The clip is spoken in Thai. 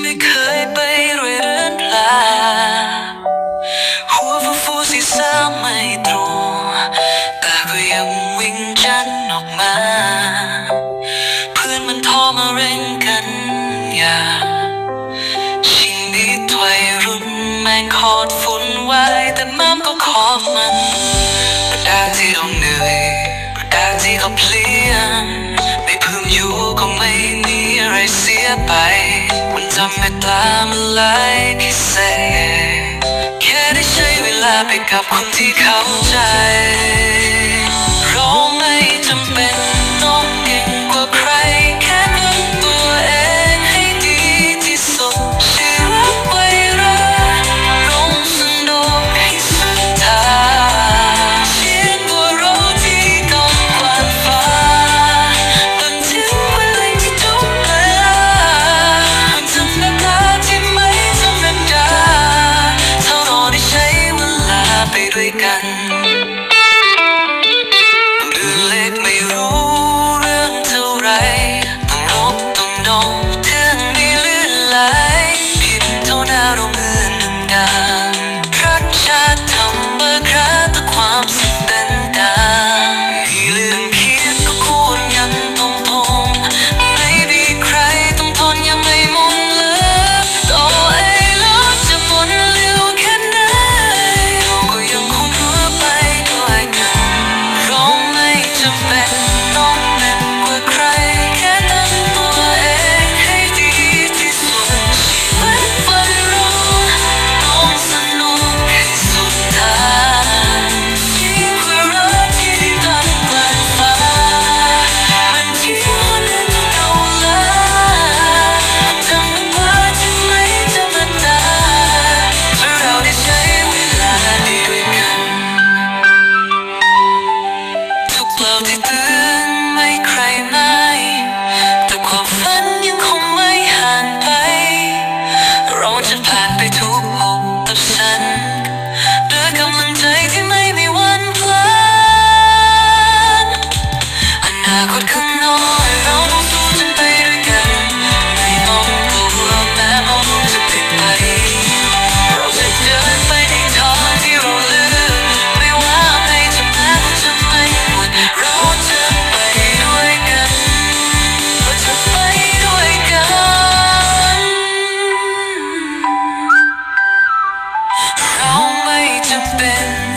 ไม่เคยไปรวยเรือนลาหัวฟูฟูศีรษะไม่ตรงแต่ก็ยังวิ่งจันออกมา เพื่อนมันโทรมาเร่งกันอย่าชีวิตวัยรุ่นแมงคตรฝุ่นไวายแต่มัมก็ขอมันประดาที่ต้องเหนื่อยประดาที่เขาเพลียไม่พึงอยู่ก็ไม่มีอะไรเสียไป ทำให้ตามันไหลที่เสแค่ได้ใช้เวลาไปกับคนที่เข้าใจ man